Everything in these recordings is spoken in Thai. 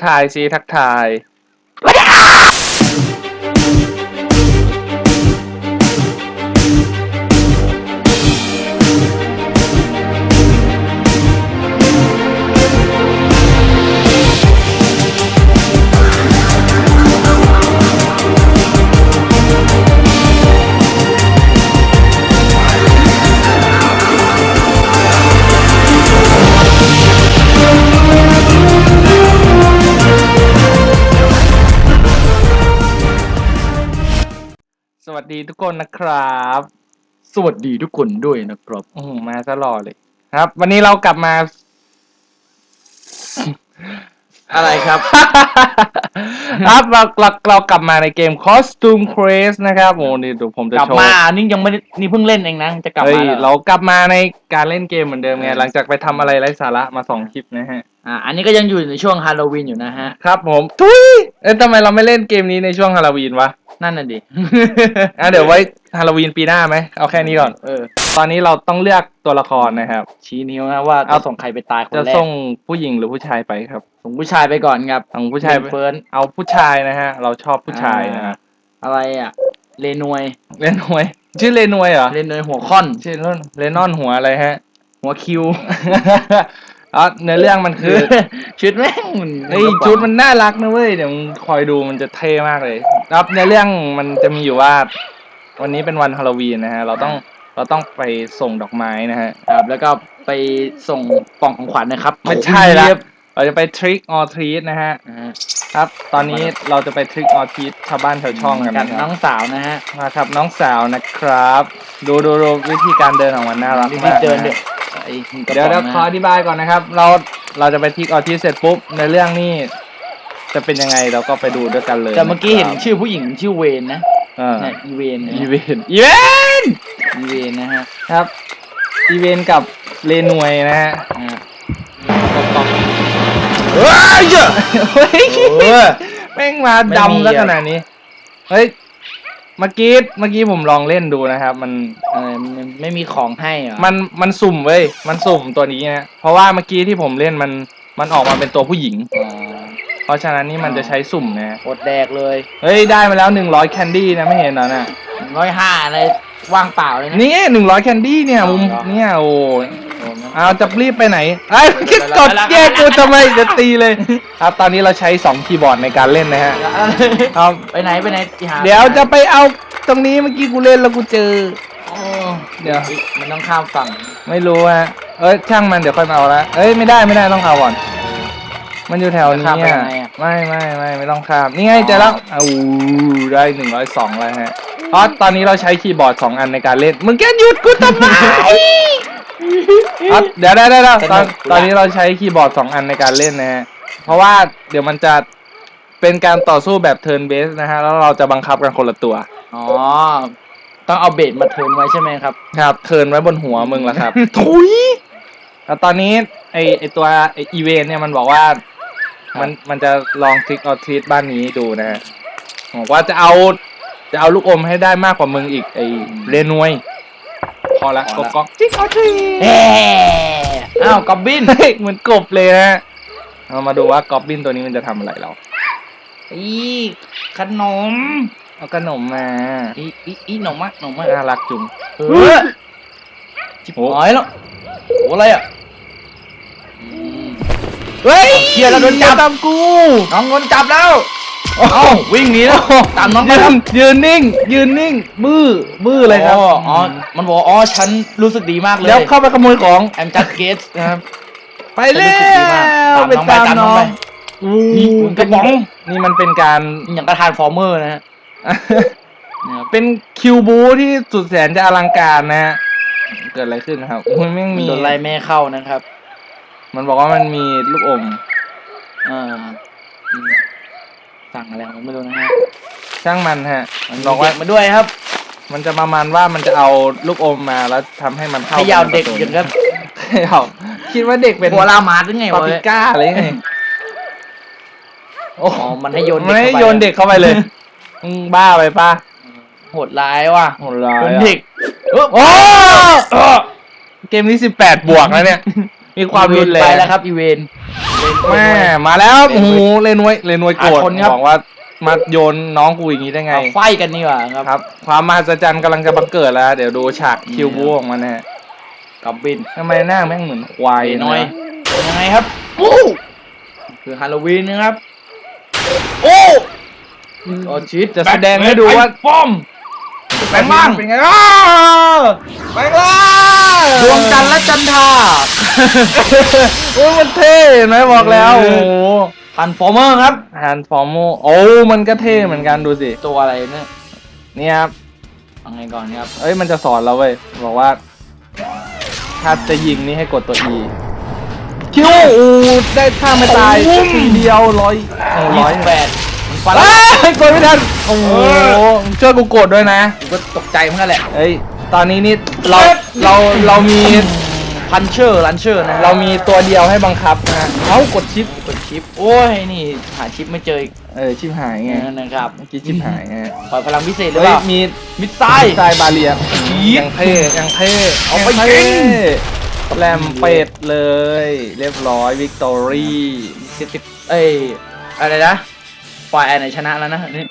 ทักทายสิทักทาย คนนะครับ สวัสดีทุกคนด้วยนะครับโอ้โหมาซะหล่อเลย ครับ วันนี้เรากลับมา อะไรครับ ครับเราเราเรากลับมาในเกม Costume Craze นะครับโอ้นี่เดี๋ยวผมจะกลับโชว์มานี่ยังไม่ได้นี่เพิ่งเล่นเองนะจะกลับเฮ้มายแล้วเรากลับมาในการเล่นเกมเหมือนเดิมไงเออหลังจากไปทำอะไรไร้สาระมาสองคลิปนะฮะ อ่าอันนี้ก็ยังอยู่ในช่วงฮาโลวีนอยู่นะฮะ ครับผมทุยเอ้ยทำไมเราไม่เล่นเกมนี้ในช่วงฮาโลวีนวะ นั่นน่ะดิ อะเดี๋ยวไว้ฮาโลวีนปีหน้าไหมเอาแค่นี้ก่อน เออ ตอนนี้เราต้องเลือกตัวละครนะครับ ชี้นิ้วนะว่าเอา จะส่งใครไปตายคนจะแรกส่งผู้หญิงหรือผู้ชายไปครับ ส่งผู้ชายไปก่อนครับส่งผู้ชายไปเฟิร์นเอาผู้ชายนะฮะ เราชอบผู้ชายนะฮะอะไรอะเลนวยเลนวย ชื่อเลนวยเหรอเลนวยหัวค่อน ชื่อเลนเลนอนหัวอะไรฮะ หัวคิวอ๋อเนื้อเรื่องมันคือ ชุดแม่งมันไอ้ยชุดมันน่ารักนะเว้ยเดี๋ยวมึงคอยดูมันจะเท่มากเลยครับในเรื่องมันจะมีอยู่ว่า วันนี้เป็นวันฮาโลวีนนะฮะ เราต้องเราต้องไปส่งดอกไม้นะฮะครับแล้วก็ไปส่งกล่องของขวัญนะครับ ไม่ใช่ละ เรียบเราจะไปทริคออทรีตนะฮะนะฮะ ครับ ตอนนี้เราจะไปทริคออทรีตชาวบ้านชาวช่องกันกับนะคน้รัอบงสาวนะฮะมาครับน้องสาวนะครับ ดูดูดูวิธีการเดินของมันน่ารักรีมากบๆเดินนะเดี๋ฮะยวไอ้กระเดี๋ยวป๋เดี๋ยวองนะขออธิบายก่อนนะครับ เราเราจะไปทริคออทรีตเสร็จปุ๊บในเรื่องนี้จะเป็นยังไงเราก็ไปดูด้วยกันเลยแต่เมื่อกี้เห็นนะครับชื่อผู้หญิงชื่อเวนนะเออเนี่ยอีเวนนะอีเวนต์อีเวนต์อีเวนนะฮะครับอีเวนต์กับเรนวยนะฮะ อ่า เฮ้ยเยอะเฮ้ยเออแม่งมาไม่มีดำแล้วอะขนาดนี้ เฮ้ย เมื่อกี้เมื่อกี้ผมลองเล่นดูนะครับ มันเออมันไม่มีของให้เหรอมันมันสุ่มเว้ย มันสุ่มตัวนี้นะ เพราะว่าเมื่อกี้ที่ผมเล่นมันมันออกมาเป็นตัวผู้หญิงอ๋อเพราะฉะนั้นนี่มันจะใช้สุ่มนะ อดแดกเลยเฮ้ย ได้มาแล้วหนึ่งร้อยแคนดี้นะไม่เห็นเหรอน่ะ ร้อยห้าอะไร ว่างเปล่าเลยนะ นี่หนึ่งร้อยแคนดี้เนี่ยมุมอ๋อเนี่ยโอ้ยโอ้โหเอาจะรีบไปไหนไอ้ยคิดกดแล้วแยกกูทำไมจะตีเลยครับตอนนี้เราใช้สองคีย์บอร์ดในการเล่นนะฮะครับไปไหนไปไหนอีหาเดี๋ยวจะไปเอาตรงนี้เมื่อกี้กูเล่นแล้วกูเจอ โอ้เดี๋ยว มันต้องข้ามฝั่งไม่รู้ฮะเอ้ยช่างมันเดี๋ยวค่อยมาเอาละเอ้ยไม่ได้ไม่ได้ต้องเอาก่อน มันอยู่แถวนี้ข้ามไปอะยังไงอะ ไม่ไม่ไม่ไม่ต้องข้ามนี่ไงเจอแล้วเอาได้หนึ่งร้อยสองแล้วฮะเพราะตอนนี้เราใช้คีย์บอร์ดสองอันในการเล่นมึงแกหยุดกูทำไมอ๋อเดี๋ยวได้ได้แล้วตอนตอนนี้เราใช้คีย์บอร์ดสองอันในการเล่นนะฮะเพราะว่าเดี๋ยวมันจะเป็นการต่อสู้แบบเทิร์นเบสนะฮะแล้วเราจะบังคับกันคนละตัว อ๋อ ต้องเอาเบสมาเทิร์นไว้ใช่ไหมครับ ครับเทิร์นไว้บนหัวมึงละครับทุยแล้วตอนนี้ไอไอตัวไออีเวนเนี่ยมันบอกว่า มันมันจะลองทริกออทรีตบ้านนี้ดูนะฮะบอกว่าจะเอาจะเอาลูกอมให้ได้มากกว่ามึงอีกไอเรนวย พอละพก็อละก็ทริกออทรีเฮ้อ้าวกอบบิน เฮ้ยเหมือนกบเลยนะฮะเรามาดูว่ากอบบินตัวนี้มันจะทำอะไรเรา อีขนม เอาขนมมาอีอีอีหนมมากหนมมากน่ารักจุง เออจิบหายแล้วโอ้อะไรอะอืม เฮ้ยเชี่ยแล้วโดนจับตามกูน้องโดนจับแล้วเอ้าวิ่งหนีแล้วตามน้องไปยืครับนยืนนิ่ง ยืนนิ่งบื้อบื้อเลยครับอ๋ออ๋อมันบอกว่าอ๋อฉันรู้สึกดีมากเลยเดี๋ยวเข้าไปขโมยของแอมจัดเกสนะครับไปแล้ฉันรู้สึกดีมากวตามน้องไปตามน้องไปอู้นี่คุณกระป๋องนี่มันเป็นการอย่างกระทานฟอร์เมอร์นะฮะนะครับเป็นคิวบูที่สุดแสนจะอลังการนะฮะเกิดอะไรขึ้นครับมันไม่มีโดนไล่แม่เข้านะครับ มันบอกว่ามันมีลูกอมอ่าอืมสั่งอะไรผมไม่รู้นะฮะช่างมันฮะ มันบบออกกว่าว่ามาด้วยครับมันจะประมาณว่ามันจะเอาลูกอมมาแล้วทำให้มันเข้าให้ยาวเด็กไปในอประย่างครับตูเขย่าคิดว่าเด็กเป็นหัวลามาร์หรือไงปาวะปิก้าอะไรไงโอ้อ๋อมันให้โยนมันให้ข้าปโยนเด็กเข้าไปเลยมึงบ้าไปปะโหดร้ายว่ะโหดร้ายโยนอะ เด็กเออโอ้เกมนี้สิบแปดบวกแล้วเนี่ย มีความรุนแรไปงแล้วครับอีเวนคแม่มาแล้วโอ้โหเลนวยเลนวยโกรธอะคนครับบอกว่ามาโยนน้องกูอย่างนี้ได้ไงเอาไฟกันนี่หว่าครับครับ ความมหัศจรรย์กำลังจะบังเกิดแล้ว เดี๋ยวดูฉากคิวบูออกมาแน่กับบินทำไมหน้าแม่งเหมือนควายไปนะหน่อยเป็นยังไงครับโอ้คือฮาโลวีนนะครับ โอ้โอ้ชีตจะแสดงให้ดูว่าฟอม แปลงร่างเป็นไงอ้าวแปลงร่างดวงจันทร์และจันทราโอ้ยมันเท่เห็นไหมบอกแล้วเอโอ้อโหทันฟอร์เมอร์ครับฮันฟอร์โมโอ้มันก็เท่เหมือนกันดูสิตัวอะไรเนี่ยเนี่ยครับเอาไงก่อนครับเอ้ยมันจะสอนเราเว้ยบอกว่า ถ้าจะยิงนี่ให้กดตัว E คิวอูได้ท่าไม่ตายโอ้โหทีเดียวร้อยโอ้ร้อยแปด ฟาอ้าร่าวกดไม่ทันโอ้โหช่วยกูกดด้วยนะ กูก็ตกใจเหมือนกันแหละ เอ้ย ตอนนี้นี่เราเราเรามีพันเชอร์ลันเชอร์นะเรามีตัวเดียวให้บังคับนะฮะเอ้ากดชิปกดชิป โอ้ย นี่หาชิปไม่เจออีกเออชิปหายไงนะครับเมื่อกี้ชิปหายไงปล่อยพลังพิเศษหรือเฮ้เปยล่ามีมิดไซด์ทรายบาเรียจี๊ดยังเท่ยังเท่เอาไปยังยิเท่งแลมเป็ดเลย เรียบร้อยวิกตอรี่เซติเอ้ยอะไรนะ ฝ่ายไหนชนะแล้วนะนี่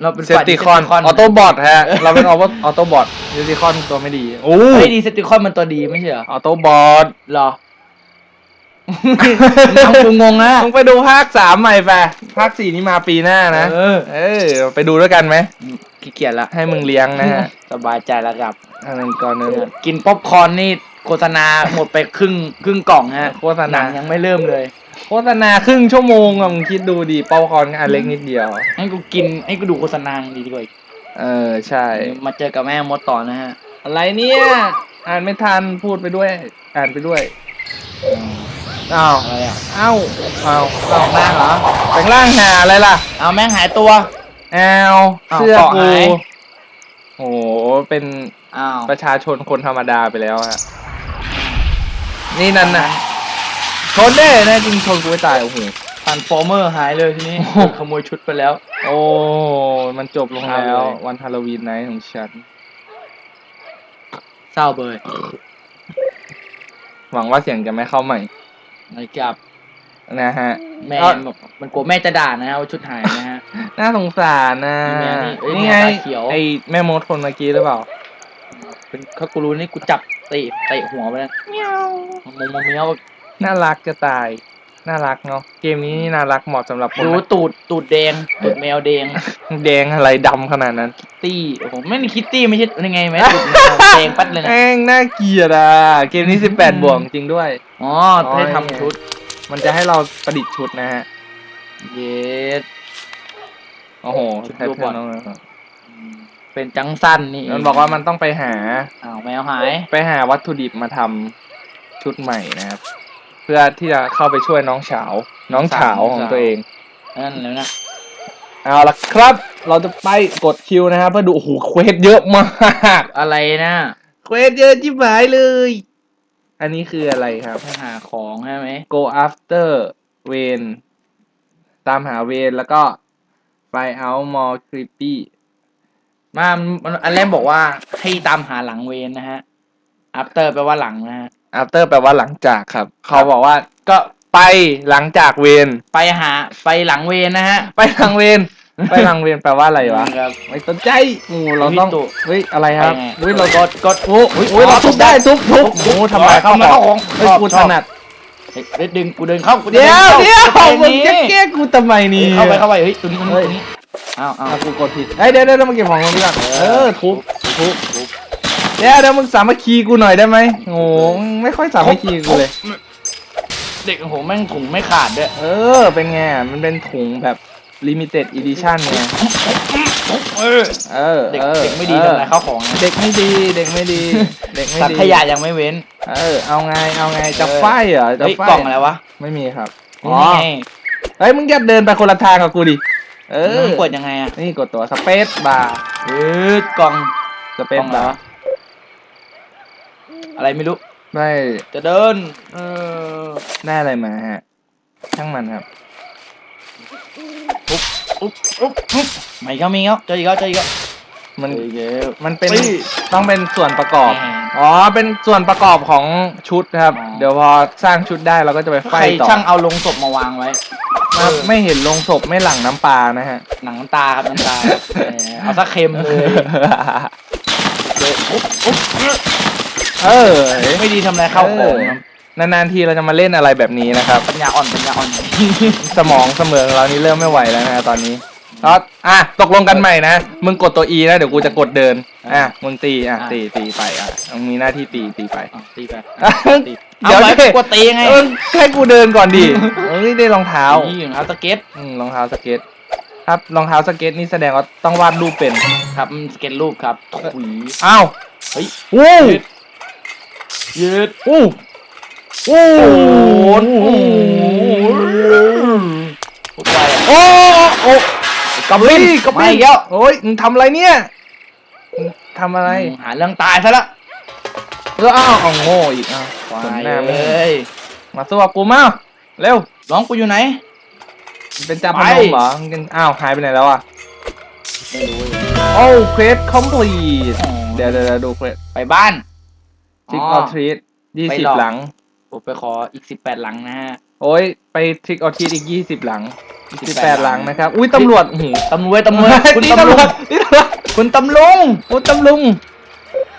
เราเป็นเซฝ่ายติคอนออโต้บอทฮะ เราเป็นออโต้บอทเซติคอนตัวไม่ดีโอ้เฮ้ยดีเซติคอนมันตัวดีไม่ใช่เหรอออโต้บอทเหรอทำกูงงนะมึงไปดูภาคสามใหม่ไปภาคสี่นี่มาปีหน้านะ เออ เออ ไปดูด้วยกันไหมขี้เกียจละ ให้มึงเลี้ยงนะฮะ สบายใจแล้วครับอันนั้นก่อนนึงกินป๊อปคอร์นนี่โฆษณาหมดไปครึ่งครึ่งกล่องฮะ โฆษหนัณางยังไม่เริ่มเลย โฆษณาครึ่งชั่วโมงอะมึงคิดดูดิเป้าคอนอันเล็กนิดเดียว ให้กูกินให้กูดูโฆษณาดีดีกว่าอีกเออใช่ มาเจอกับแม่มดต่อนะฮะ อะไรเนี่ย อ่านไม่ทันพูดไปด้วย อ่านไปด้วยอ้าวอะไรอะอ้าวอ้าวออกร่างเหรอแปลงร่างหาอะไรล่ะเอาแม่งหายตัวอ้าวอ้าวเสื้อเกาะกูหายโอ้โหเป็นอ้าวประชาชนคนธรรมดาไปแล้วฮะนี่นั่นน่ะ ชนได้แน่จริงชนกูไม่ตายโอ้โหทันฟอร์เมอร์หายเลยทีนี้โอ้โหขโมยชุดไปแล้ว โอ้ มันจบลงแล้วเศร้าเลยวันฮาโลวีนไนท์ของฉัน เศร้าเบยหวังว่าเสียงจะไม่เข้าใหม่นะครับนะฮะ แม่ก็บอกมันกลัวแม่จะด่านะฮะว่าชุดหายนะฮะ น่าสงสารนะมีแมวนี่เอ้ยนี่ไงแมวตาเขียวไอแม่มดคนเมื่อกี้หรือเปล่า เป็นเขากูรู้นี่กูจับเตะเตะหัวไปแล้วมงมงเมียว น่ารักจะตาย น่ารักเนาะ เกมนี้นี่น่ารักเหมาะสำหรับคนดูตูดตูดแดงตูดแมวแดงแดงอะไรดำขนาดนั้นตี้โอ้โหไม่มีคิตตี้ไม่ใช่ยังไงไหมตูดแมวแดงปัดเลยนะแม่งน่าเกลียดอะ เกมนี้อืม18 บวกจริงด้วย อ๋อให้ทำชุดมันจะให้เราประดิษฐ์ชุดนะฮะ เย็ดโอ้โหชุดแพทรูปเทิบอร์ลนเป็นจังสั้นนี่มันบอกว่ามันต้องไปหาอ้าวแมวหาย ไปหาวัตถุดิบมาทำชุดใหม่นะครับเพื่อที่จะเข้าไปช่วยน้องเฉาน้องเฉาของตัวเองนั่นแล้วนะเอาละครับ เราจะไปกดคิวนะครับเพื่อดูโอ้โหเควสเยอะมาก อะไรนะเควสเยอะจิ๋หายเลย อันนี้คืออะไรครับไปหาของใช่ไหม go after เวนตามหาเวนแล้วก็ find out more creepy มามันอันแรกบอกว่าให้ตามหาหลังเวนนะฮะ after แปลว่าหลังนะฮะ after แปลว่าหลังจากครับ เขาบอกว่าก็ไปหลังจากเวนไปหาไปหลังเวนนะฮะ ไปหลังเวนไปหลังเวนแปลว่าอะไรวะ ครับ ไม่สนใจโอ้เราต้องพี่ตู่เฮ้ย อะไรครับไปไงเฮ้ยเรากดกดโอ้โหเราทุบได้ทุบทุบโอ้โหทำไมเข้าทำไมเข้าของเฮ้ยชอบกูชถอบนัดเฮ้ยเฮ้ยดึงกูเดินเข้ากูเดี๋ยวข้าเดี๋ยวไปมึงนี่จะแก้กูทำไมนี่เข้าไปเข้าไปเฮ้ยตัวนี้ตัวนี้เฮ้ยตัวนี้อ้าวอ้าวอะกูกดผิดเฮ้ยเดี๋ยวเดี๋ยวเดี๋ยวมาเก็บของตรงนี้ก่อนเออทุบทุบ เดี๋ยวเดี๋ยวมึงสามัคคีกูหน่อยได้ไหมโอ้โหมึงไม่ค่อยสามัคคีกูเลย เด็กของผมแม่งถุงไม่ขาดด้วย เออ เป็นไง มันเป็นถุงแบบ limited edition ไง เออ เออเด็กออเด็กไม่ดีเออทำลายข้าวของนะเด็กไม่ดี เด็กไม่ดี เด็กไม่สัตดีว์ขยะยังไม่เว้น เออ เอาไง เอาไง จะเออไฟเหรอ จะเฮ้ยไฟกล่องอะไรวะ ไม่มีครับ อ๋อนี่ไงเฮ้ย มึงอย่าเดินไปคนละทางกับกูดิ เออมันเปิดยังไงอะ นี่กดตัวสเปซบาร์เออกล่องสเปกล่ซองอะไรบาร์วะ อะไรไม่รู้ ได้จะเดิน เออได้อะไรมาฮะ ช่างมันครับอุ๊บอุ๊บอุ๊บไม่ก็มีแล้วเจออีกแล้วเจออีกแล้ว มันเยอะมันเป็นปี้ ต้องเป็นส่วนประกอบ แหม อ๋อ เป็นส่วนประกอบของชุดครับ อ๋อ เดี๋ยวพอสร้างชุดได้เราก็จะไปไฟใครต่อช่างเอาลงศพมาวางไว้ครับไม่เห็นลงศพไม่หลั่งน้ำปลานะฮะ หนังน้ำตาครับน้ำตาครับแหมเอาซะเค็มเลยเลยอุ๊บอุ๊บ เออ ไม่ดีทำอะไรเข้าของครับนานๆทีเราจะมาเล่นอะไรแบบนี้นะครับ ปัญญาอ่อนปัญญาอ่อนสมองเสมอของเรานี่เริ่มไม่ไหวแล้วนะตอนนี้ก็อะตกลงกันใหม่นะ มึงกดตัว E นะ เดี๋ยวกูจะกดเดิน อะ มึงตี อะอะตี ตีไป อะมึงมีหน้าที่ตี ตีไปอะตีไปเดี๋เดี๋ยยววดิกดตีไงเออให้กูเดินก่อนดิเอ้ยได้รองเท้านี่อยู่เอาสเก็ตอืมรองเท้าสเก็ต ครับ รองเท้าสเก็ตนี่แสดงว่าต้องวาดรูปเป็น ครับอืมสเก็ตรูปครับถุยอ้าว เฮ้ย วู้ยืดอู้อู้โอ้โหโอ้พูดไปอะโอ้โอ้กับบี้กับมาบี้อีกแล้วโอ้ยมึงทำอะไรเนี่ยมึงทำอะไรหาเรื่องตายซะละแล้วอ้าวเอาโง่อีกอ้าวควาสมยหน้าเลไม่ยมาสู้กับกูมาเร็วร้องกูอยู่ไหน เป็นจ่าพไปนมเหรอมึงเป็นอ้าวหายไปไหนแล้วอะไม่รู้โอ้เควสคอมพลีทอ๋อเดี๋ยวเดี๋ยวเดี๋ยวดูเควสไปบ้าน ทิกอ๋อออทรีตยี่ไปสิบหลอกหลัง ผมไปขออีกสิบแปดหลังนะฮะ โอ้ยไปทริกออทรีตอีกยี่สิบหลังสิบแปด18หลังนะครับ อุ้ยตำรวจอื้อหือตำรวจตำรวจคุณตีตำรวจตีตำรวจคุณตำลุงโอ้ตำลุง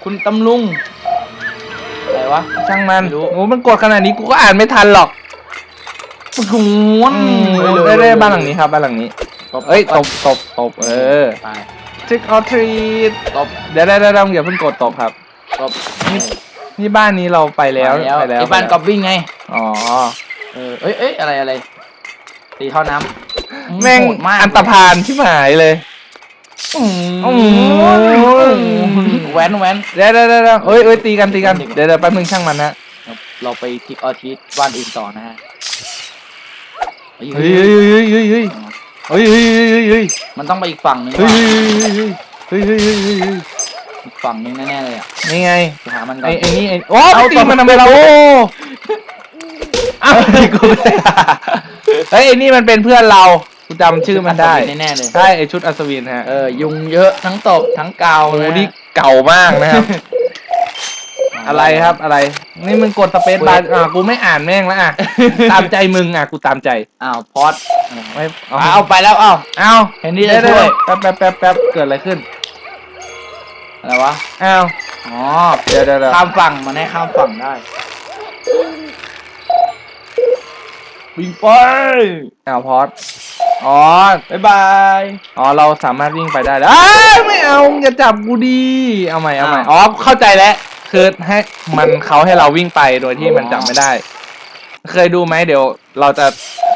คุณตำลุงอะไรวะช่างมันไม่รู้โอ้มันกดขนาดนี้กูก็อ่านไม่ทันหรอกหวนอืมได้ได้บ้านหลังนี้ครับบ้านหลังนี้เอ้ยตบตบตบเออไปทริกออทรีตตบเดี๋ยวได้ได้ได้อย่าเพิ่งกดตบครับตบ นี่บ้านนี้เราไปแล้วไปไปแล้วไอ้บ้านกอบบิ้งไง อ๋อ เออเอ้ยเอ้ยอะไรอะไรตีท่อน้ำแม่งโหดมากอันตรพานที่หายเลย อืมอืมแว้นแว้น เดี๋ยวเดี๋ยวเดี๋ยวเอ้ยเอ้ยตีกันตีกัน ตีกัน เดี๋ยวเดี๋ยวแป๊บนึงช่างมันนะเราไปทิกออทิสบ้านอื่นต่อนะฮะเฮ้ยเฮ้ยเฮ้ยเฮ้ยเฮ้ยเฮ้ยเฮ้ยเฮ้ยเฮ้ยเฮ้ยมันต้องไปอีกฝั่งหนึงเฮ้ยว่ะเฮ้ยเฮ้ย เฮ้ยเฮ้ยเฮ้ยอีกฝั่งหนึงแน่ๆเลยอะนี่ไงไปหามันกัไอ้นไอ้นี่ไอ้โอ้เอาตีต่อมันทำไมเราโอ้อ้าวกูไม่ได้เฮ้ยไอ้นี่มันเป็นเพื่อนเรากูจำชื่อมันได้แน่ๆเลยใช่ไอ้ชุดอัศวินฮะเออยุงเยอะทั้งตบทั้งเกาโอ้นะนี่เก่ามากนะครับ อะไรครับอะไร นี่มึงกดสเปซบาร์อะกูไม่อ่านแม่งแล้วอะ ตามใจมึงอะกูตามใจอ้าวพอดไม่เอาเอาไปแล้วเอ้า เอาเห็นที่จะช่วย แป๊บแป๊บแป๊บแป๊บเกิดอะไรขึ้น อะไรวะ อ้าว อ๋อ เดี๋ยวเดี๋ยวเดี๋ยวข้ามฝั่งมันให้ข้ามฝั่งได้ วิ่งไปอ้าวพอดอ๋อบ๊ายบาย อ๋อ เราสามารถวิ่งไปได้แล้วอ้าวไม่เอาอย่าจับกูดี เอาใหม่ เอาใหม่อ้าวอ๋อ เข้าใจแล้ว คือให้มันเขาให้เราวิ่งไปโดยที่มันอ๋อจับไม่ได้ เคยดูไหมเดี๋ยว เราจะ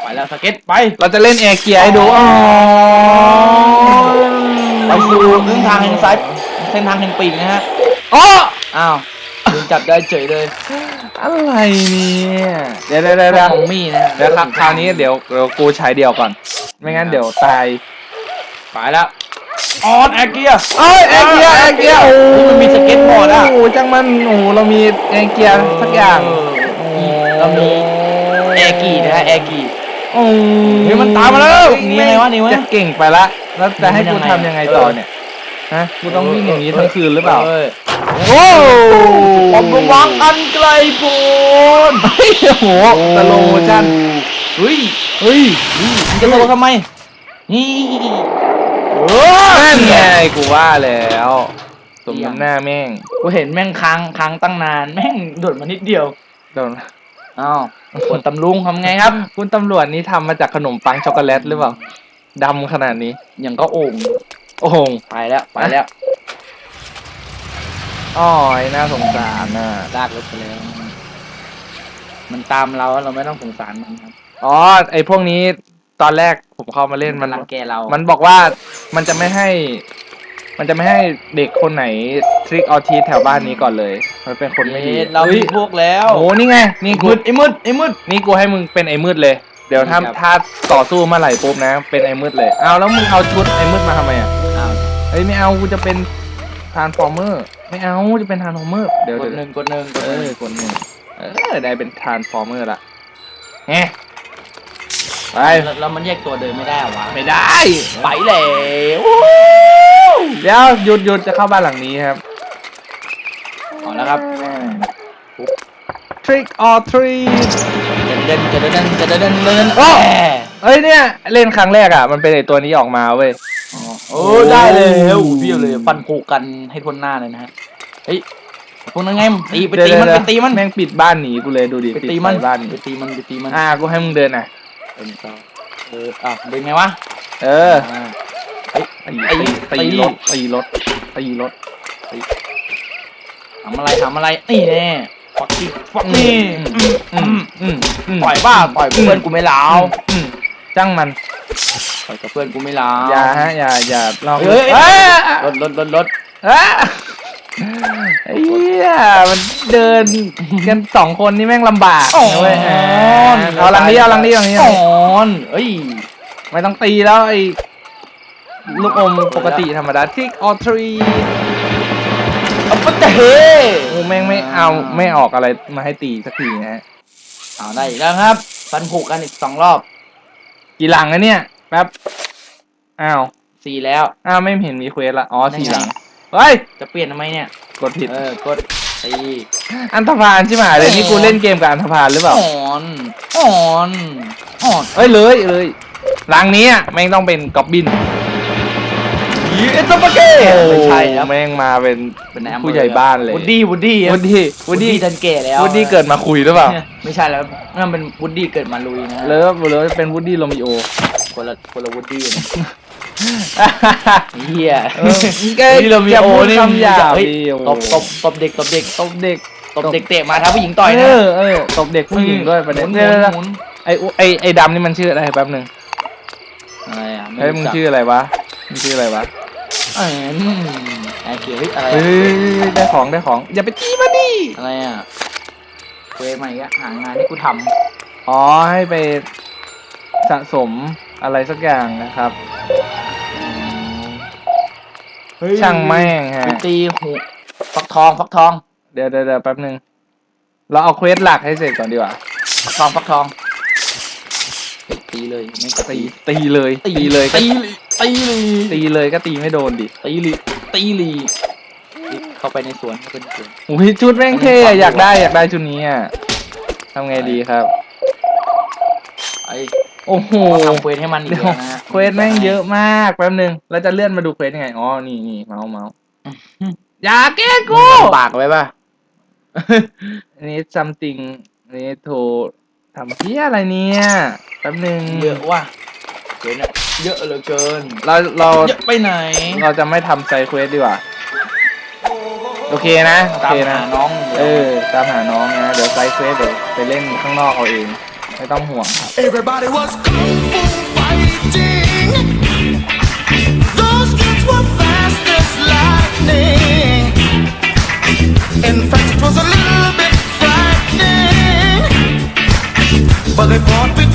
ไปแล้วสเก็ตไป เราจะเล่นแอร์เกียร์ให้ดู อ๋อไปสู่เส้นทางแห่งซ้าย เส้นทางแห่งปีกนะฮะอ๋ออ้าวโดนจับได้เฉยเลย อะไรเนี่ยเดี๋ยวเดี๋ยวเดี๋ยวเรื่เดี๋อยวงของมี่นะฮะเดี๋ยวครับคราวนี้เดี๋ยวเดี๋ยวกูใช้เดียวก่อน ไม่งั้นเดี๋ยวตายไปแล้วออนแอร์เกียร์เอ้ยแอร์เกียร์แอร์เกียร์โอ้มันมีสเก็ตบอร์ดอะโอ้จังมันโอ้เรามีแอร์เกียร์สักอย่างโอ้เรามีแอร์กี่นะฮะแอร์กี่โอ้เฮ้ยมันตามมาแล้วหนีไงวะหนีวะจะเก่งไปละแล้วจะให้หนีกูมันทำยัยังงไงไงต่อเออเนี่ย ฮะกูต้องวิ่งอย่างนี้ทั้งคืนหรือเปล่าเออโอ้ผมระวังอันไกลโพ้นเฮ้ยโอ้โหสโลโมชั่นเฮ้ยเฮ้ยมึงจะโตทำไมนี่นั่นไงกูว่าแล้วสมน้ำหน้าแม่ง กูเห็นแม่งค้างค้างตั้งนาน แม่งโดดมานิดเดียวโดนอ้าวกดตำลุงทำไงครับ คุณตำรวจนี่ทำมาจากขนมปังช็อกโกแลตหรือเปล่าดำขนาดนี้ อย่างก็โอ่ง โอ้โหไปแล้วไปแล้วอ้อยน่าสงสารน่ะลากรถไปแล้ว มันตามเราเราไม่ต้องสงสารมันครับอ๋อไอพวกนี้ตอนแรกผมเข้ามาเล่นมันรังแกเรามันบอกว่ามันจะไม่ให้ มันจะไม่ให้เด็กคนไหนทริกออทีแถวบ้านนี้ก่อนเลย มันเป็นคนไม่ดีเอ๊ะเรามีพวกแล้ว โอ้นี่ไง นี่กูมืดไอ้มืดไอ้มืด นี่กูให้มึงเป็นไอ้มืดเลย เดี๋ยวถ้าครับ ถ้าต่อสู้เมื่อไหร่ปุ๊บนะ เป็นไอ้มืดเลยเอาแล้วมึงเอาชุดไอ้มืดมาทำไมอะ อ้าวเอ้ยไม่เอากูจะเป็นทานฟอร์เมอร์ ไม่เอาจะเป็นทานฟอร์เมอร์ เดี๋ยวกดเดี๋ยวหนึ่งกดหนึ่งกดเอหนึ่งอกดหนึ่งเออได้เป็นทานฟอร์เมอร์ละแฮะไปแล้วแล้วมันแยกตัวเดินไม่ได้เหรอวะไม่ได้ ไปแล้วเดี๋ยวหยุดหยุดจะเข้าบ้านหลังนี้ครับเอาแล้วครับ trick or treat เดินเดินเดินเดินเดินเดินเดินโอ้โอ้ เอ้ยเนี่ยเล่นครั้งแรกอะ มันเป็นไอตัวนี้ออกมาเว้ยโอ้ได้เลยโอ้เบี้ยวเลยฟันผูกกันให้ทนหน้าเลยนะฮะเฮ้ยพวกนั้นไงตีไปตีมันเดี๋ไปยวตีมันแม่งปิดบ้านหนีกูเลยดูดิไปปิดตีมันไฟบ้านหนีไปตีมันไปตีมันอ่ากูให้มึงเดินอะเป็นต่อเอออะเดินไงวะเอออ่าเฮ้ยตีตีตีตีรถตีรถตีรถทำอะไรทำอะไรนี่แน่ฟักกี้ฟักนี่อืมอืมอืมปล่อยบ้าปล่อยเพื่อนกูไม่ลาเอาวอืม จ้างมันปล่อยกับเพื่อนกูไม่ลาวอย่าฮะอย่าอย่าเราเฮ้ยเฮ้ยรถรถรถรถเฮ้ยไอ้เหี้ยมันเดินกันสองคนนี่แม่งลำบากนะเว้ยอ่าเอาลังนี้เอาลังนี้เอาลังนี้อ๋เอาอลังนี้เอ้ยไม่ต้องตีแล้วไอ้ลูกอมปกติธรรมดาทิกออทรีเอาปะเตะเฮโอ้แม่งไม่เอาไม่ออกอะไรมาให้ตีสักทีนะฮะเอาได้อีกแล้วครับฟันผูกกันอีกสองรอบ กี่หลังนะเนี่ยแป๊บอ้าวสี่แล้วอ้าวไม่เห็นมีเควสละอ๋อสี่นั่นไงหลังเฮ้ยจะเปลี่ยนทำไมเนี่ยกดผิดเออกดตีอันธพาลใช่ไหมเดี๋ยวนี้กูเล่นเกมกับอันธพาลหรือเปล่าอ่อนอ่อนอ่อนเอ้ยเลยเลยหลังนี้อะแม่งต้องเป็นกอบบิน ยีเอสปาเก้ไม่ใช่ครับ แม่งมาเป็นเป็นนายอำเภอ ผู้ใหญ่บ้านเลยวูดดี้วูดดี้วูดดี้วูดดี้ทันเก๋แล้ววูดดี้เกิดมาคุยหรือเปล่าไม่ใช่แล้วนั่นเป็นวูดดี้เกิดมาลุยนะเลิฟเลิฟเป็นวูดดี้โรมิโอคนละคนละวูดดี้นะเฮียเออแกนี่เรามีอย่าโอพูดนี่คำหยาบเฮ้ยดิโอ้ตบตบตบเด็กตบเด็กตบเด็กตบเด็กเตะมาท้าผู้หญิงต่อยเอนะอเออตบเด็กผู้หญิงด้วยประเด็นหมุเดี๋ยวหมุเดี๋ยวหมุนไอ้อุไอ้ไอ้ดำนี่มันชื่ออะไรแป๊บหนึ่งอะไรอะเฮ้ยมึงชื่ออะไรวะมึงชื่ออะไรวะ เอออืมไอ้เกียร์เฮ้ยอะไรเฮ้อะยได้ของได้ของอย่าไปตีมันดิอะไรอะเวรใหม่อะหางานให้กูทอ๋อให้ไปสะสมอะไรสักอย่างนะครับำช่างแม่งฮะไปตีหูฟักทองฟักทองเดี๋ยวเดี๋ยวเดี๋ยวแป๊บหนึ่งเราเอาเควสหลักให้เสร็จก่อนดีกว่าฟักทองฟักทองเฮ้ยตีเลยไม่ก็ตีตีตีเลยตีเลยก็ตีเลย ตีเลยตีเลยก็ตีไม่โดนดิตีเลยตีเลยเข้าไปในสวนเข้าไปในสวนอุ้ยชุดแม่งเท่อะอยากได้อยากได้ชุดนี้อะทำไงดีครับไอ้โอ้โหทำเควสให้มันอีกเดี๋ยวแล้วนะฮะเควสแม่งเยอะมากแป๊บหนึ่งเราจะเลื่อนมาดูเควสยังไงอ๋อนี่นี่เมาส์เมาส์อย่าแกล้งกูลำบากไว้ป่ะอันนี้ something อันนี้โทรทำเพี้ยอะไรเนี่ยแป๊บหนึ่งเยอะว่ะเกินอะ เยอะเหลือเกินเราเราเยอะไปไหน เราจะไม่ทำไซเควสดีกว่า โอเคนะโอตามเคหานะน้องเออตามหาน้องนะ เดี๋ยวไซเควสเดี๋ยวไปเล่นข้างนอกเอาเอง ไม่ต้องห่วงครับ Everybody was kung fu fighting. Those kids were fast as lightning. In fact, it was a little bit frightening. But they fought with